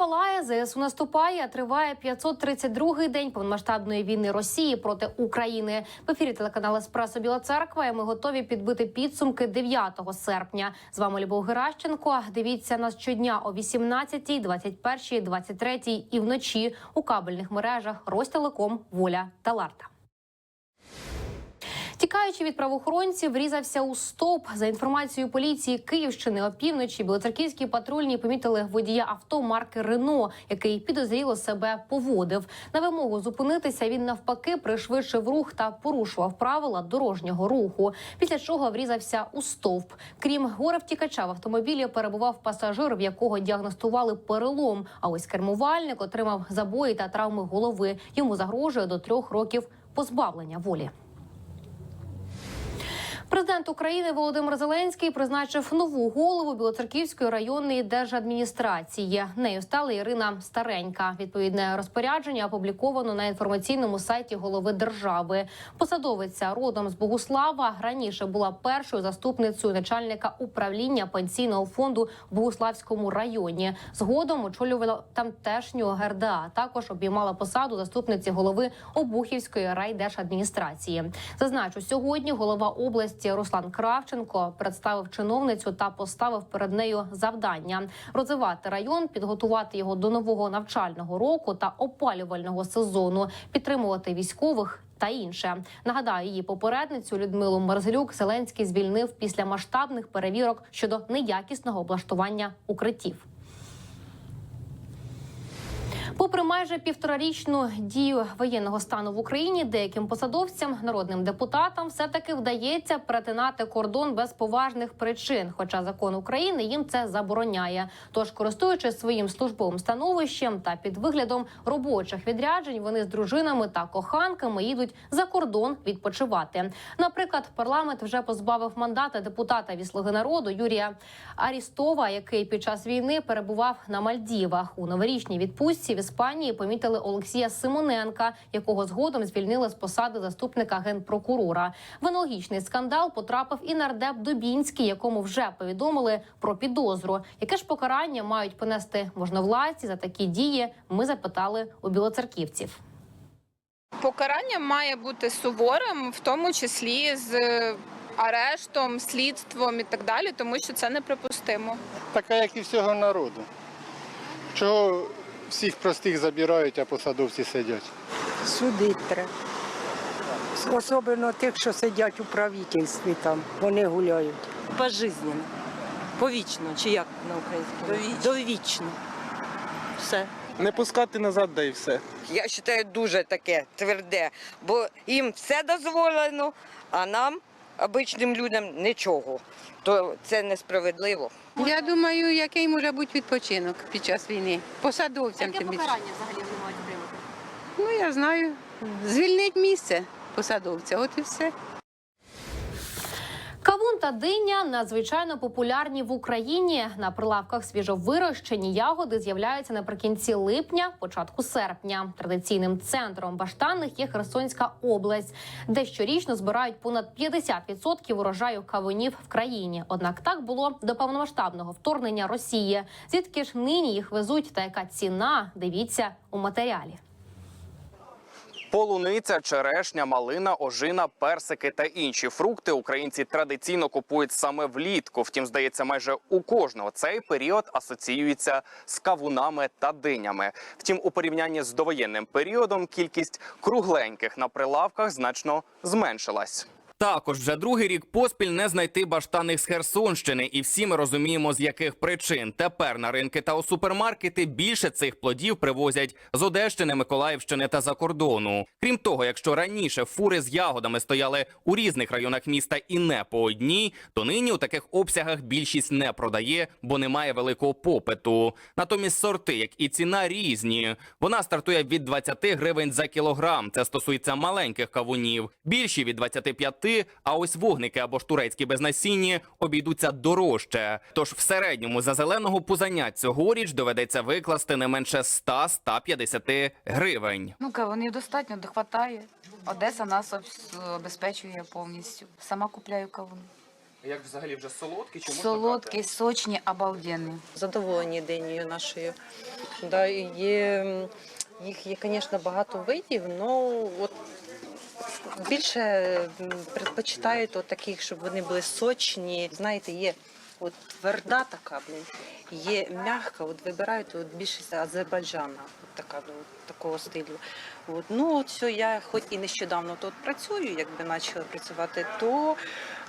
палає, ЗСУ наступає. Триває 532-й день повномасштабної війни Росії проти України. В ефірі телеканал Еспресо Біла Церква. І ми готові підбити підсумки 9 серпня. З вами Любов Геращенко. Дивіться нас щодня о 18-й, 21-й, 23-й і вночі у кабельних мережах Ростелеком, Воля та Ларта. Тікаючи від правоохоронців, врізався у стовп. За інформацією поліції Київщини опівночі білоцерківські патрульні помітили водія авто марки Рено, який підозріло себе поводив. На вимогу зупинитися він навпаки пришвидшив рух та порушував правила дорожнього руху. Після чого врізався у стовп. Крім горе втікача, в автомобілі перебував пасажир, в якого діагностували перелом. А ось кермувальник отримав забої та травми голови. Йому загрожує до трьох років позбавлення волі. Президент України Володимир Зеленський призначив нову голову Білоцерківської районної держадміністрації. Нею стала Ірина Старенька. Відповідне розпорядження опубліковано на інформаційному сайті голови держави. Посадовиця родом з Богуслава раніше була першою заступницею начальника управління пенсійного фонду в Богуславському районі. Згодом очолювала тамтешню ГРДА. Також обіймала посаду заступниці голови Обухівської райдержадміністрації. Зазначу, сьогодні голова області. Руслан Кравченко представив чиновницю та поставив перед нею завдання розвивати район, підготувати його до нового навчального року та опалювального сезону, підтримувати військових. Та інше нагадаю, її попередницю Людмилу Мерзлюк Зеленський звільнив після масштабних перевірок щодо неякісного облаштування укриттів. Попри майже півторарічну дію воєнного стану в Україні, деяким посадовцям, народним депутатам, все таки вдається перетинати кордон без поважних причин. Хоча закон України їм це забороняє. Тож, користуючись своїм службовим становищем та під виглядом робочих відряджень, вони з дружинами та коханками їдуть за кордон відпочивати. Наприклад, парламент вже позбавив мандата депутата від «Слуги народу Юрія Арістова, який під час війни перебував на Мальдівах у новорічній відпустці. Іспанії помітили Олексія Симоненка, якого згодом звільнили з посади заступника генпрокурора. В аналогічний скандал потрапив і нардеп Дубінський, якому вже повідомили про підозру. Яке ж покарання мають понести можновладці за такі дії? Ми запитали у білоцерківців. Покарання має бути суворим, в тому числі з е, арештом, слідством і так далі, тому що це неприпустимо. така, як і всього народу. Чого всіх простих забирають, а посадовці сидять? Судити треба. Особливо тих, що сидять у правительстві там, вони гуляють. пожизненно. Повічно, чи як на українському? Довічно. Все. Не пускати назад, да і все. я вважаю, дуже таке тверде, бо їм все дозволено, а нам, обичним людям, нічого. То це несправедливо. Я думаю, який може бути відпочинок під час війни. Посадовцям тим більше. взагалі вони мають отримати? Ну я знаю. Звільнить місце посадовця, от і все. Кавун та диня надзвичайно популярні в Україні. На прилавках свіжовирощені ягоди з'являються наприкінці липня, початку серпня. Традиційним центром баштанних є Херсонська область, де щорічно збирають понад 50% урожаю кавунів в країні. Однак так було до повномасштабного вторгнення Росії. Звідки ж нині їх везуть та яка ціна? Дивіться у матеріалі. Полуниця, черешня, малина, ожина, персики та інші фрукти українці традиційно купують саме влітку. Втім, здається, майже у кожного цей період асоціюється з кавунами та динями. Втім, у порівнянні з довоєнним періодом кількість кругленьких на прилавках значно зменшилась. Також вже другий рік поспіль не знайти баштаних з Херсонщини, і всі ми розуміємо, з яких причин. Тепер на ринки та у супермаркети більше цих плодів привозять з Одещини, Миколаївщини та за кордону. Крім того, якщо раніше фури з ягодами стояли у різних районах міста і не по одній, то нині у таких обсягах більшість не продає, бо немає великого попиту. Натомість сорти, як і ціна, різні. Вона стартує від 20 гривень за кілограм. Це стосується маленьких кавунів, більші від 25, а ось вогники або ж турецькі безнасінні обійдуться дорожче. Тож в середньому за зеленого пузання цьогоріч доведеться викласти не менше 100-150 гривень. Ну, кавунів достатньо, хватає. Одеса нас обезпечує повністю. Сама купляю кавун. Як взагалі вже солодкі чи Солодкий, сочні, обалденний. Задоволені денію нашою. Да, є, їх є, звісно, багато видів, але от більше предпочитають от таких, щоб вони були сочні. Знаєте, є от тверда така, блін, є м'яка, от вибирають от більшість Азербайджана, от така, ну, от такого стилю. От, ну, от все, я хоч і нещодавно тут працюю, якби почала працювати, то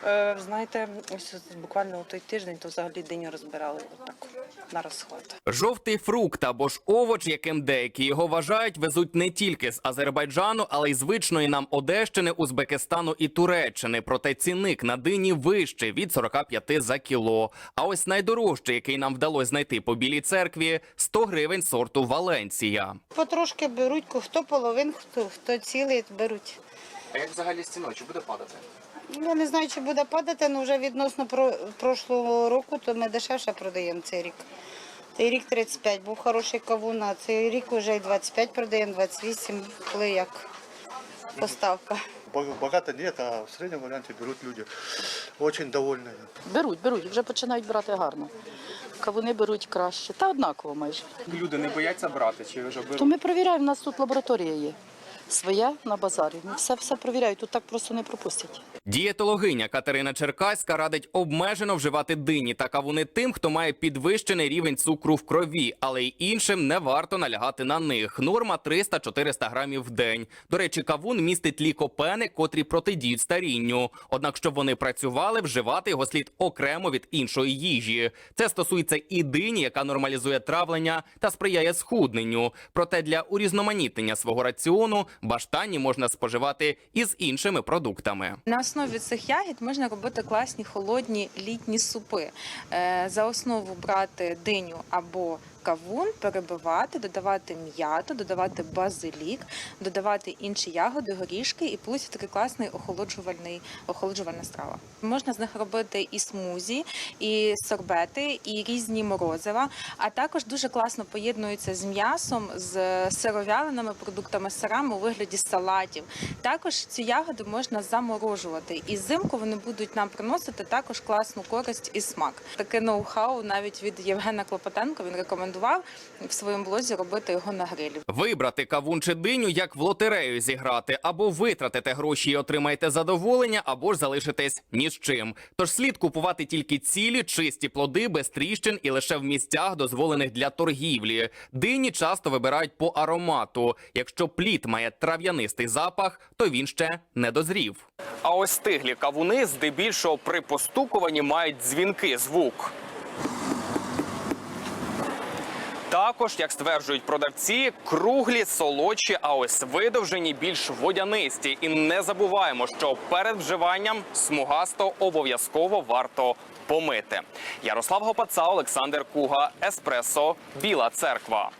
е, знаєте, ось буквально у той тиждень то взагалі день розбирали отак на розхват. Жовтий фрукт або ж овоч, яким деякі його вважають, везуть не тільки з Азербайджану, але й звичної нам Одещини, Узбекистану і Туреччини. Проте цінник на дині вищий від 45 за кіло. А ось найдорожчий, який нам вдалося знайти по білій церкві, 100 гривень сорту Валенція. Потрошки беруть, хто половин, хто, хто цілий беруть. А як взагалі з ціною? Чи буде падати? Я не знаю, чи буде падати, але вже відносно про, прошлого року, то ми дешевше продаємо цей рік. Цей рік 35, був хороший кавун, а цей рік вже і 25 продаємо, 28, коли як поставка. Багато ні, а в середньому варіанті беруть люди. Дуже довольні. Беруть, беруть, вже починають брати гарно. Кавуни беруть краще, та однаково майже. Люди не бояться брати, чи вже беруть? То ми перевіряємо, у нас тут лабораторія є. Своя на базарі. Все все перевіряють, тут так просто не пропустять. Дієтологиня Катерина Черкаська радить обмежено вживати дині та кавуни тим, хто має підвищений рівень цукру в крові, але й іншим не варто налягати на них. Норма 300-400 грамів в день. До речі, кавун містить лікопени, котрі протидіють старінню. Однак, щоб вони працювали, вживати його слід окремо від іншої їжі. Це стосується і дині, яка нормалізує травлення та сприяє схудненню. Проте для урізноманітнення свого раціону баштані можна споживати і з іншими продуктами. На основі цих ягід можна робити класні холодні літні супи. Е, За основу брати диню або кавун, перебивати, додавати м'яту, додавати базилік, додавати інші ягоди, горішки і плюс такий класний охолоджувальний охолоджувальна страва. Можна з них робити і смузі, і сорбети, і різні морозива. А також дуже класно поєднуються з м'ясом, з сировяленими продуктами, сирами у вигляді салатів. Також цю ягоду можна заморожувати, і взимку вони будуть нам приносити також класну користь і смак. Таке ноу-хау навіть від Євгена Клопотенко він рекомендував в своєму блозі робити його на грилі. Вибрати кавун чи диню, як в лотерею зіграти, або витратите гроші і отримаєте задоволення, або ж залишитесь ні з чим. Тож слід купувати тільки цілі, чисті плоди без тріщин і лише в місцях, дозволених для торгівлі. Дині часто вибирають по аромату. Якщо плід має трав'янистий запах, то він ще не дозрів. А ось стиглі кавуни здебільшого при постукуванні мають дзвінки звук. Також, як стверджують продавці, круглі, солодші, а ось видовжені більш водянисті. І не забуваємо, що перед вживанням смугасто обов'язково варто помити. Ярослав Гопаца, Олександр Куга, Еспресо, Біла Церква.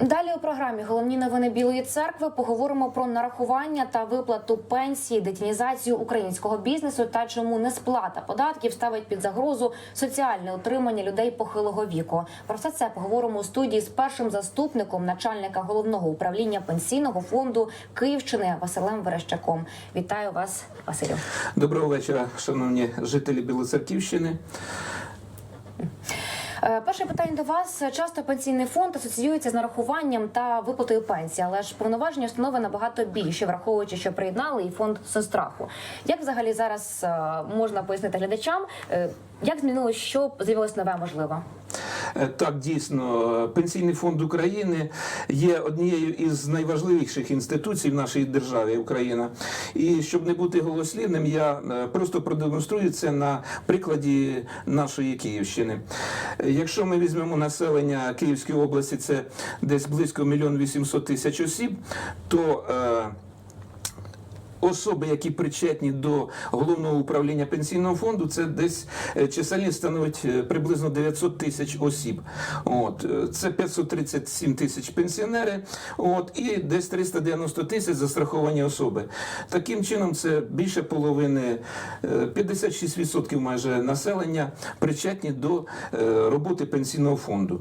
Далі у програмі головні новини Білої церкви поговоримо про нарахування та виплату пенсії, детінізацію українського бізнесу та чому несплата податків ставить під загрозу соціальне утримання людей похилого віку. Про все це поговоримо у студії з першим заступником начальника головного управління пенсійного фонду Київщини Василем Верещаком. Вітаю вас, Василю. Доброго вечора, шановні жителі Білоцерківщини. Е, Перше питання до вас. Часто пенсійний фонд асоціюється з нарахуванням та виплатою пенсії, але ж повноваження установи набагато більше, враховуючи, що приєднали і фонд соцстраху. Як взагалі зараз е, можна пояснити глядачам, е, як змінилось, що з'явилось нове можливо? Е, Так, дійсно, Пенсійний фонд України є однією із найважливіших інституцій в нашій державі Україна. І щоб не бути голослівним, я е, просто продемонструю це на прикладі нашої Київщини. Е, Якщо ми візьмемо населення Київської області, це десь близько мільйон вісімсот тисяч осіб, то Особи, які причетні до головного управління пенсійного фонду, це десь е, чисельність становить е, приблизно 900 тисяч осіб. От е, це 537 тисяч пенсіонери, от і десь 390 тисяч застраховані особи. Таким чином, це більше половини, е, 56% майже населення причетні до роботи пенсійного фонду.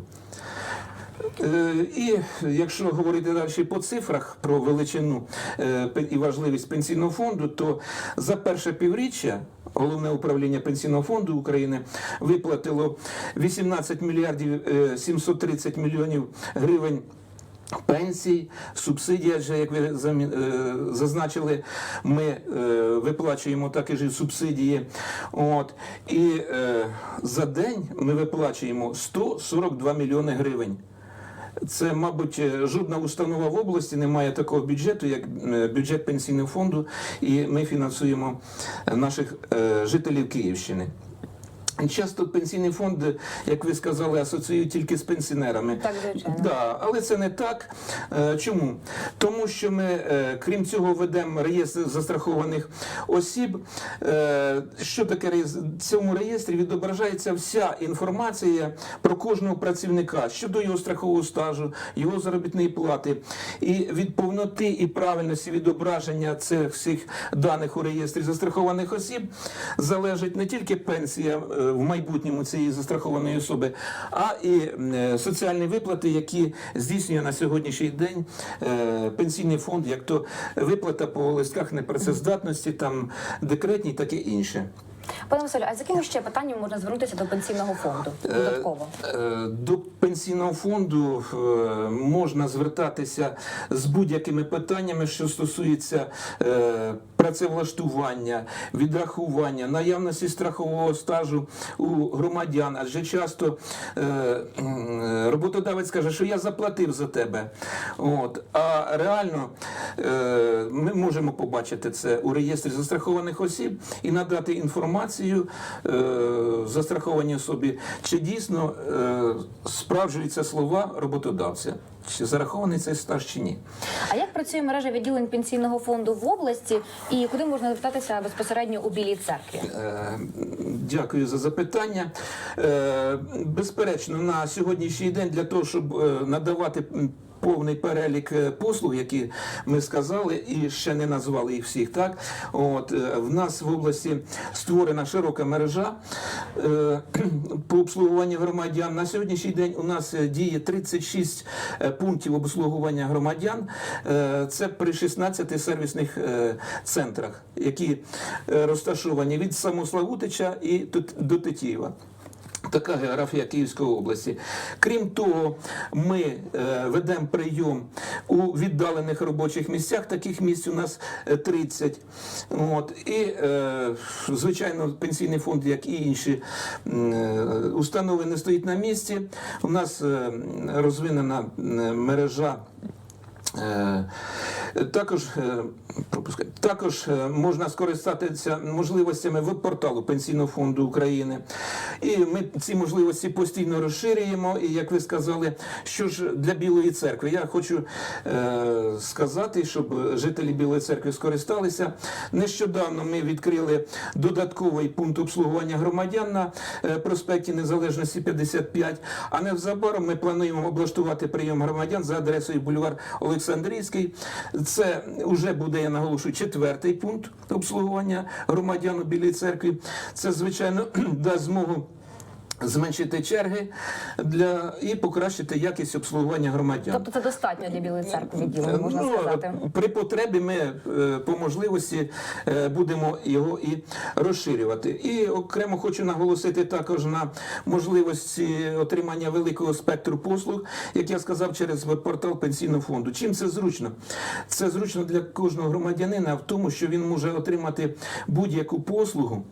Е, І якщо говорити далі по цифрах про величину е, і важливість пенсійного фонду, то за перше півріччя головне управління пенсійного фонду України виплатило 18 мільярдів е, 730 мільйонів гривень. Пенсій, субсидія, вже як ви е, зазначили, ми е, виплачуємо також і субсидії. От. І е, за день ми виплачуємо 142 мільйони гривень. Це, мабуть, е, жодна установа в області не має такого бюджету, як е, бюджет пенсійного фонду, і ми фінансуємо е, наших жителів Київщини. Часто пенсійний фонд, як ви сказали, асоціюють тільки з пенсіонерами. Так, звичайно. Да, але це не так. Е, Чому? Тому що ми, е, крім цього, ведемо реєстр застрахованих осіб. Е, Що таке реєстр? В цьому реєстрі відображається вся інформація про кожного працівника щодо його страхового стажу, його заробітної плати. І від повноти і правильності відображення цих всіх даних у реєстрі застрахованих осіб залежить не тільки пенсія в майбутньому цієї застрахованої особи, а і е, соціальні виплати, які здійснює на сьогоднішній день е, пенсійний фонд, як то виплата по листках непрацездатності, там декретні, таке інше. Пане Василю, а з якими ще питаннями можна звернутися до пенсійного фонду? Додатково. Е, До пенсійного фонду е, можна звертатися з будь-якими питаннями, що стосуються е, працевлаштування, відрахування, наявності страхового стажу у громадян. Адже часто е, роботодавець каже, що я заплатив за тебе. От. А реально е, ми можемо побачити це у реєстрі застрахованих осіб і надати інформацію е, застрахованій особі, чи дійсно е, справджуються слова роботодавця, чи зарахований цей стаж чи ні. А як працює мережа відділень пенсійного фонду в області і куди можна звертатися безпосередньо у Білій церкві? Е, Дякую за запитання. Безперечно, на сьогоднішній день для того, щоб надавати повний перелік е, послуг, які ми сказали, і ще не назвали їх всіх. Так, от е, в нас в області створена широка мережа е, по обслуговуванню громадян. На сьогоднішній день у нас е, діє 36 е, пунктів обслуговування громадян. Е, Це при 16 сервісних е, центрах, які розташовані від Самославутича і тут- до Тетіїва. Така географія Київської області. Крім того, ми е, ведемо прийом у віддалених робочих місцях. Таких місць у нас е, 30. От. І, е, звичайно, пенсійний фонд, як і інші е, установи, не стоїть на місці. У нас е, розвинена е, мережа. Е, Також, пропускаю, також е, можна скористатися можливостями веб-порталу Пенсійного фонду України. І ми ці можливості постійно розширюємо. І як ви сказали, що ж для Білої церкви, я хочу е, сказати, щоб жителі Білої церкви скористалися. Нещодавно ми відкрили додатковий пункт обслуговування громадян на е, проспекті Незалежності 55. А незабаром ми плануємо облаштувати прийом громадян за адресою бульвар Олександрійський. Це вже буде, я наголошую, четвертий пункт обслуговування громадян у Білій церкві. Це, звичайно, дасть змогу. Зменшити черги для і покращити якість обслуговування громадян. Тобто це достатньо для Білої церкви відділень, можна Ну, сказати. При потребі ми е, по можливості е, будемо його і розширювати. І окремо хочу наголосити також на можливості отримання великого спектру послуг, як я сказав, через веб-портал пенсійного фонду. Чим це зручно? Це зручно для кожного громадянина в тому, що він може отримати будь-яку послугу.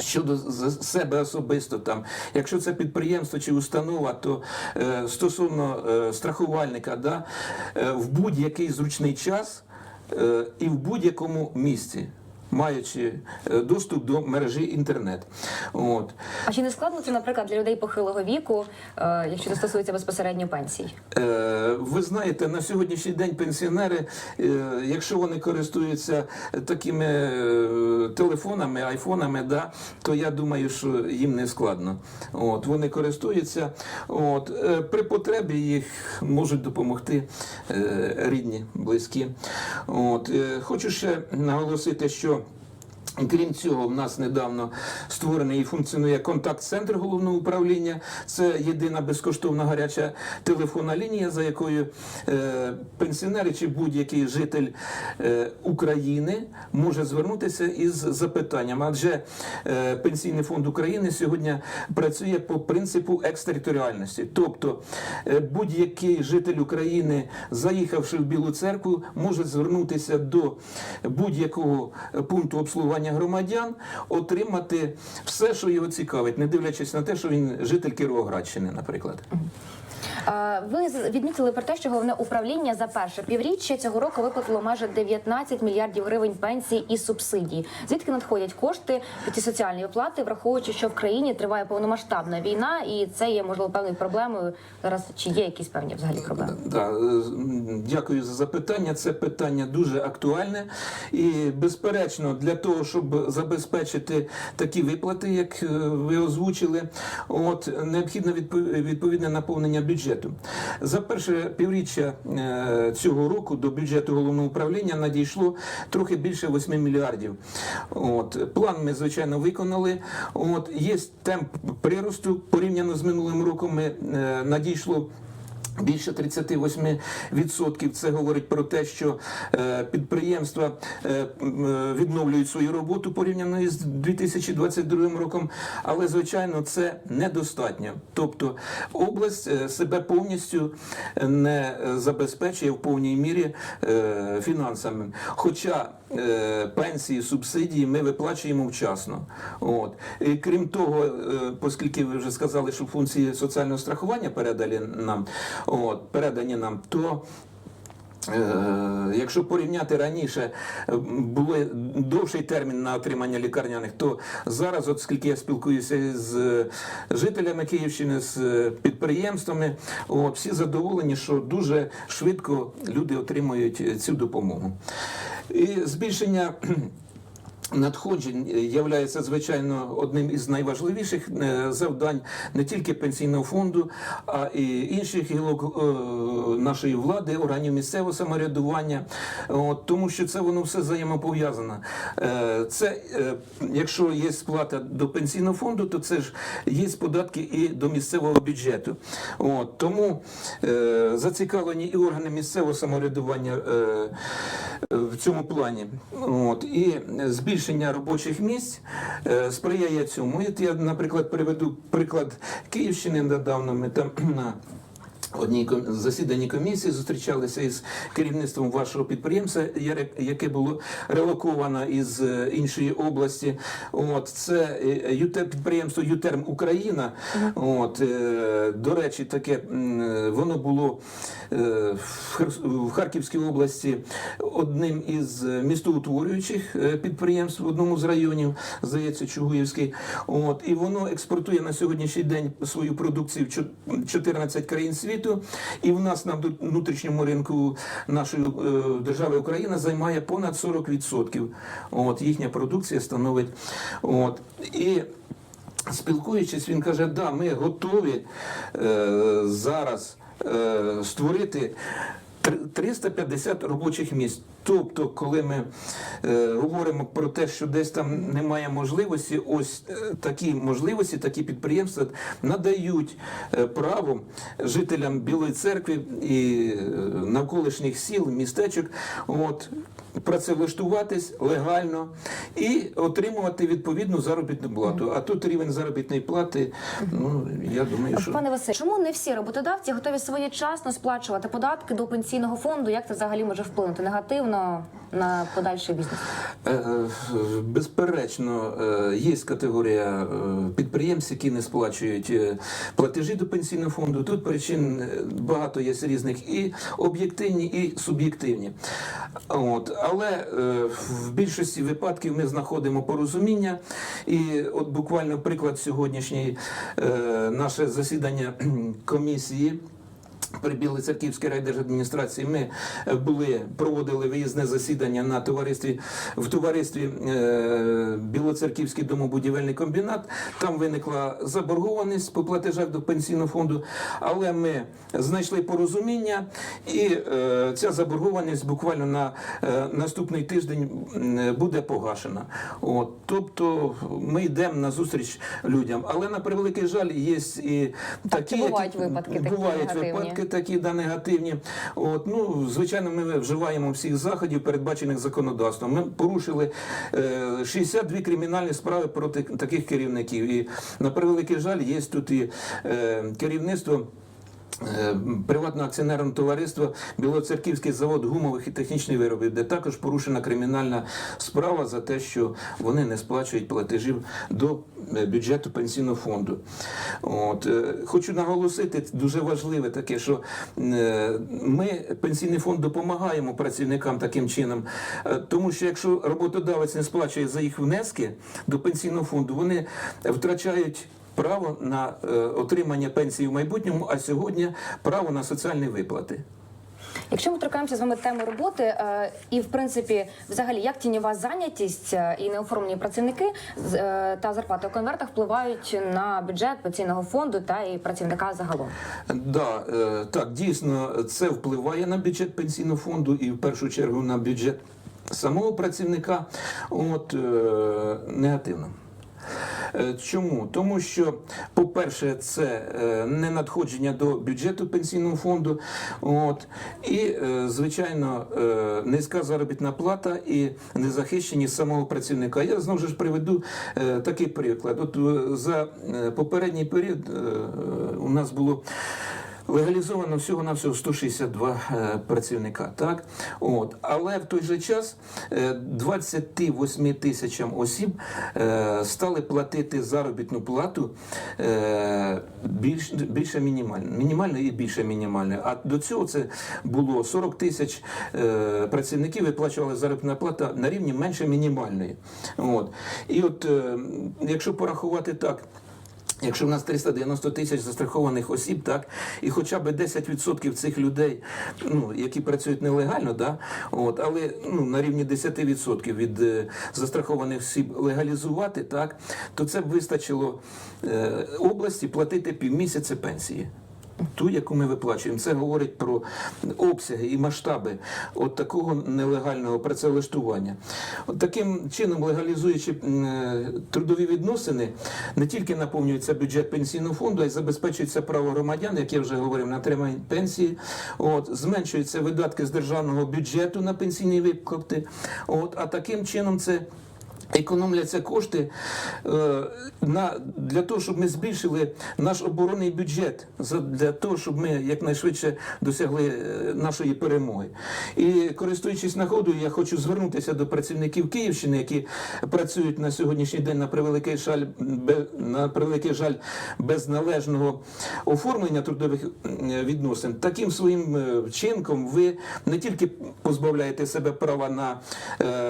Щодо себе особисто, там, якщо це підприємство чи установа, то е, стосовно е, страхувальника, да, е, в будь-який зручний час е, і в будь-якому місці, маючи е, доступ до мережі інтернет. От. А чи не складно це, наприклад, для людей похилого віку, е, якщо це стосується безпосередньо пенсій? Е, Ви знаєте, на сьогоднішній день пенсіонери, якщо вони користуються такими телефонами, айфонами, да, то я думаю, що їм не складно. От, вони користуються. От, при потребі їх можуть допомогти рідні, близькі. От, хочу ще наголосити, що Крім цього, в нас недавно створений і функціонує контакт-центр головного управління. Це єдина безкоштовна гаряча телефонна лінія, за якою е, пенсіонери чи будь-який житель е, України може звернутися із запитанням. Адже е, Пенсійний фонд України сьогодні працює по принципу екстериторіальності. Тобто будь-який житель України, заїхавши в Білу церкву, може звернутися до будь-якого пункту обслуговування громадян, отримати все, що його цікавить, не дивлячись на те, що він житель Кіровоградщини, наприклад. Ви відмітили про те, що головне управління за перше півріччя цього року виплатило майже 19 мільярдів гривень пенсій і субсидій. Звідки надходять кошти ці соціальні виплати, враховуючи, що в країні триває повномасштабна війна, і це є можливо певною проблемою зараз. Чи є якісь певні взагалі проблеми? Да, е, дякую за запитання. Це питання дуже актуальне і, безперечно, для того, щоб забезпечити такі виплати, як е, ви озвучили, от необхідно відповідне наповнення бюджету. За перше півріччя е, цього року до бюджету головного управління надійшло трохи більше 8 мільярдів. От план ми звичайно виконали. От є темп приросту порівняно з минулим роком. Ми е, надійшло. Більше 38% це говорить про те, що е, підприємства е, е, відновлюють свою роботу порівняно із 2022 роком, але звичайно це недостатньо. Тобто область себе повністю не забезпечує в повній мірі фінансами. Хоча пенсії, субсидії ми виплачуємо вчасно. От. І крім того, е, оскільки ви вже сказали, що функції соціального страхування передали нам, от, передані нам, то Е, Якщо порівняти раніше був довший термін на отримання лікарняних, то зараз, от скільки я спілкуюся з е, жителями Київщини, з е, підприємствами, от, всі задоволені, що дуже швидко люди отримують е, цю допомогу. І збільшення надходжень є звичайно одним із найважливіших е, завдань не тільки пенсійного фонду, а і інших гілок е, нашої влади, органів місцевого самоврядування, От, тому що це воно все взаємопов'язано. Е, Це е, якщо є сплата до пенсійного фонду, то це ж є податки і до місцевого бюджету. От, тому е, зацікавлені і органи місцевого самоврядування е, в цьому плані. От, і збільшення робочих місць е, сприяє цьому. Я, наприклад, приведу приклад Київщини недавно. Ми там на одній засіданні комісії зустрічалися із керівництвом вашого підприємства, яке було релоковано із е, іншої області. От це е, ЮТЕ підприємство Ютерм Україна. От е, до речі, таке воно було в Харківській області одним із містоутворюючих підприємств в одному з районів, здається, Чугуївський. От і воно експортує на сьогоднішній день свою продукцію в чо- 14 країн світу. І в нас на внутрішньому ринку нашої е, держави Україна займає понад 40%. От їхня продукція становить. От і спілкуючись, він каже: да, ми готові е, зараз е, створити. тр- 350 робочих місць. Тобто, коли ми е, говоримо про те, що десь там немає можливості, ось е, такі можливості, такі підприємства надають е, право жителям Білої церкви і е, навколишніх сіл, містечок, от, працевлаштуватись легально і отримувати відповідну заробітну плату. А тут рівень заробітної плати, ну я думаю, що Пане Василь, чому не всі роботодавці готові своєчасно сплачувати податки до пенсійного фонду? Як це взагалі може вплинути негативно на подальший бізнес? Е, Безперечно, е, є категорія е, підприємців, які не сплачують платежі до пенсійного фонду. Тут причин багато є різних і об'єктивні, і суб'єктивні. От. Але е, в більшості випадків ми знаходимо порозуміння. І от буквально приклад сьогоднішній е, наше засідання комісії. При Білоцерківській райдержадміністрації ми е, були проводили виїзне засідання на товаристві в товаристві е, Білоцерківський домобудівельний комбінат. Там виникла заборгованість по платежах до пенсійного фонду, але ми знайшли порозуміння, і е, ця заборгованість буквально на е, наступний тиждень буде погашена. От, тобто ми йдемо на зустріч людям. Але на превеликий жаль, є і такі чи бувають які- випадки бувають випадки такі да негативні. От ну звичайно, ми вживаємо всіх заходів, передбачених законодавством. Ми порушили е, 62 кримінальні справи проти таких керівників. І на превеликий жаль, є тут і е, керівництво. Е, Приватного акціонерного товариства Білоцерківський завод гумових і технічних виробів, де також порушена кримінальна справа за те, що вони не сплачують платежів до е, бюджету пенсійного фонду. От е, хочу наголосити дуже важливе таке, що ми пенсійний фонд допомагаємо працівникам таким чином, тому що якщо роботодавець не сплачує за їх внески до пенсійного фонду, вони втрачають. Право на е, отримання пенсії в майбутньому, а сьогодні право на соціальні виплати. Якщо ми торкаємося з вами теми роботи, е, і в принципі, взагалі, як тіньова зайнятість е, і неоформлені працівники та зарплати у конвертах впливають на бюджет пенсійного фонду та і працівника загалом? Да, так, дійсно, це впливає на бюджет пенсійного фонду і в першу чергу на бюджет самого працівника. От негативно. Е, Чому? Тому що, по-перше, це е, не надходження до бюджету пенсійного фонду, от, і, е, звичайно, низька заробітна плата і незахищеність самого працівника. Я знову ж приведу такий приклад. От за попередній період у нас було. Легалізовано всього на всього 162 е, працівника, так от але в той же час е, 28 тисячам осіб е, стали платити заробітну плату е, більш більше мінімально, мінімально і більше мінімальної. А до цього це було 40 тисяч е, працівників виплачували заробітна плата на рівні менше мінімальної. От і от е, якщо порахувати так. Якщо в нас 390 тисяч застрахованих осіб, так і хоча б 10% цих людей, ну які працюють нелегально, да, от, але ну на рівні 10% від е, застрахованих осіб легалізувати, так, то це б вистачило е, області платити півмісяця пенсії. Ту, яку ми виплачуємо, це говорить про обсяги і масштаби от такого нелегального працевлаштування. От таким чином, легалізуючи е, трудові відносини, не тільки наповнюється бюджет пенсійного фонду, а й забезпечується право громадян, як я вже говорив, на отримання пенсії. От зменшуються видатки з державного бюджету на пенсійні виплати. От а таким чином це. Економляться кошти е, на, для того, щоб ми збільшили наш оборонний бюджет, для того, щоб ми якнайшвидше досягли е, нашої перемоги. І користуючись нагодою, я хочу звернутися до працівників Київщини, які працюють на сьогоднішній день на превеликий жаль, на превеликий жаль без належного оформлення трудових відносин. Таким своїм е, вчинком ви не тільки позбавляєте себе права на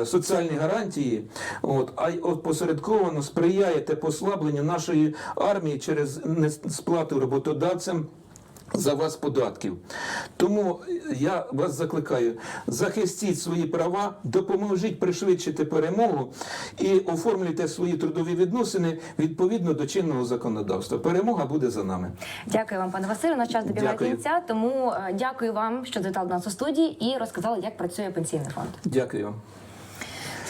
соціальні гарантії. От, а й опосередковано сприяєте послабленню нашої армії через несплату роботодавцям. За вас податків. Тому я вас закликаю, захистіть свої права, допоможіть пришвидшити перемогу і оформлюйте свої трудові відносини відповідно до чинного законодавства. Перемога буде за нами. Дякую вам, пане Василю. Наш час добігає кінця. Тому е, дякую вам, що завітали до нас у студії і розказали, як працює пенсійний фонд. Дякую вам.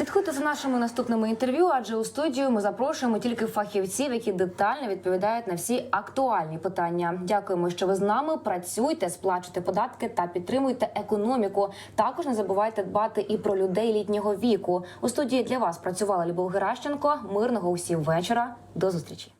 Слідкуйте за нашими наступними інтерв'ю, адже у студію ми запрошуємо тільки фахівців, які детально відповідають на всі актуальні питання. Дякуємо, що ви з нами працюйте, сплачуйте податки та підтримуйте економіку. Також не забувайте дбати і про людей літнього віку. У студії для вас працювала Любов Геращенко. Мирного усім вечора. До зустрічі.